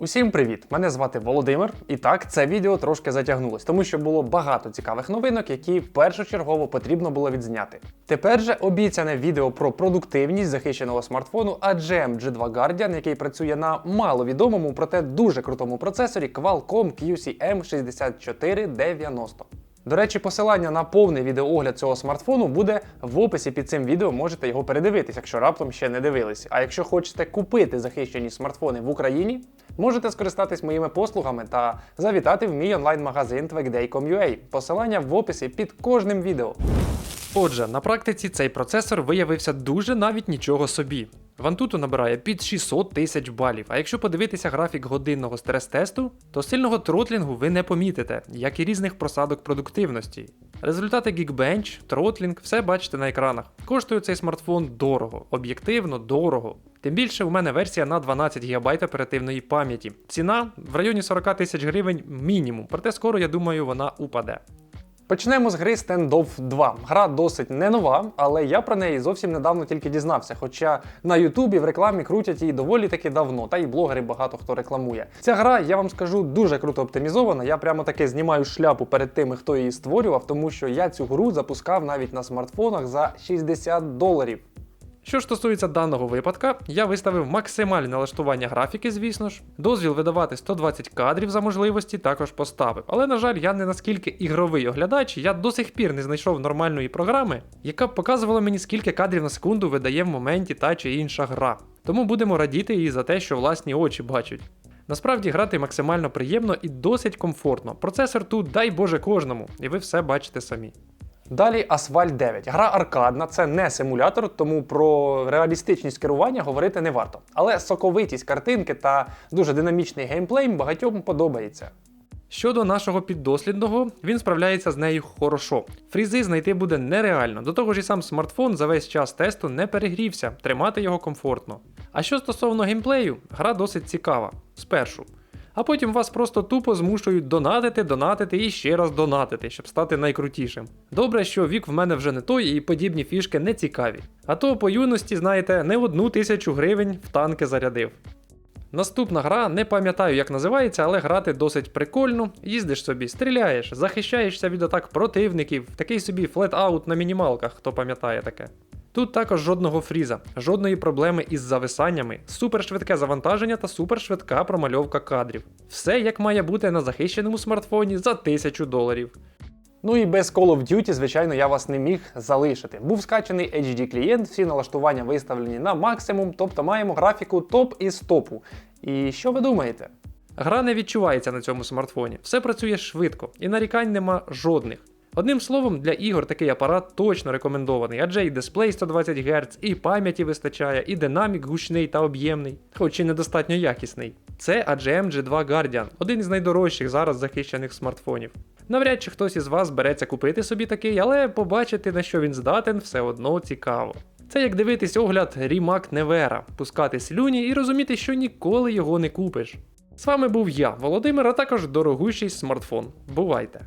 Усім привіт! Мене звати Володимир. І так, це відео трошки затягнулось, тому що було багато цікавих новинок, які першочергово потрібно було відзняти. Тепер же обіцяне відео про продуктивність захищеного смартфону AGM G2 Guardian, який працює на маловідомому, проте дуже крутому процесорі Qualcomm QCM6490. До речі, посилання на повний відеоогляд цього смартфону буде в описі під цим відео. Можете його передивитись, якщо раптом ще не дивились. А якщо хочете купити захищені смартфони в Україні, можете скористатись моїми послугами та завітати в мій онлайн-магазин twagday.com.ua. Посилання в описі під кожним відео. Отже, на практиці цей процесор виявився дуже навіть нічого собі. Вантуту набирає під 600 тисяч балів, а якщо подивитися графік годинного стрес-тесту, то сильного тротлінгу ви не помітите, як і різних просадок продуктивності. Результати Geekbench, тротлінг, все бачите на екранах. Коштує цей смартфон дорого, об'єктивно дорого. Тим більше у мене версія на 12 ГБ оперативної пам'яті. Ціна в районі 40 тисяч гривень мінімум, проте скоро я думаю вона упаде. Почнемо з гри Standoff 2. Гра досить не нова, але я про неї зовсім недавно тільки дізнався. Хоча на Ютубі в рекламі крутять її доволі таки давно, та й блогери багато хто рекламує. Ця гра, я вам скажу, дуже круто оптимізована. Я прямо таки знімаю шляпу перед тими, хто її створював, тому що я цю гру запускав навіть на смартфонах за 60 доларів. Що ж стосується даного випадка, я виставив максимальне налаштування графіки, звісно ж. Дозвіл видавати 120 кадрів за можливості також поставив. Але, на жаль, я не наскільки ігровий оглядач, я до сих пір не знайшов нормальної програми, яка б показувала мені, скільки кадрів на секунду видає в моменті та чи інша гра. Тому будемо радіти їй за те, що власні очі бачать. Насправді грати максимально приємно і досить комфортно. Процесор тут, дай Боже, кожному, і ви все бачите самі. Далі Asphalt 9. Гра аркадна, це не симулятор, тому про реалістичність керування говорити не варто. Але соковитість картинки та дуже динамічний геймплей багатьом подобається. Щодо нашого піддослідного, він справляється з нею хорошо. Фрізи знайти буде нереально. До того ж і сам смартфон за весь час тесту не перегрівся, тримати його комфортно. А що стосовно геймплею, гра досить цікава. Спершу. А потім вас просто тупо змушують донатити, донатити і ще раз донатити, щоб стати найкрутішим. Добре, що вік в мене вже не той і подібні фішки не цікаві. А то по юності, знаєте, не одну тисячу гривень в танки зарядив. Наступна гра, не пам'ятаю, як називається, але грати досить прикольно. Їздиш собі, стріляєш, захищаєшся від атак противників, такий собі флет-аут на мінімалках, хто пам'ятає таке. Тут також жодного фріза, жодної проблеми із зависаннями, супершвидке завантаження та супершвидка промальовка кадрів. Все як має бути на захищеному смартфоні за 1000 доларів. Ну і без Call of Duty, звичайно, я вас не міг залишити. Був скачаний HD клієнт, всі налаштування виставлені на максимум, тобто маємо графіку топ із топу. І що ви думаєте? Гра не відчувається на цьому смартфоні, все працює швидко, і нарікань нема жодних. Одним словом, для ігор такий апарат точно рекомендований, адже і дисплей 120 Гц, і пам'яті вистачає, і динамік гучний та об'ємний, хоч і недостатньо якісний. Це AGM G2 Guardian, один із найдорожчих зараз захищених смартфонів. Навряд чи хтось із вас береться купити собі такий, але побачити на що він здатен все одно цікаво. Це як дивитись огляд Рімак Невера, пускати слюні і розуміти, що ніколи його не купиш. З вами був я, Володимир, а також дорогущий смартфон. Бувайте!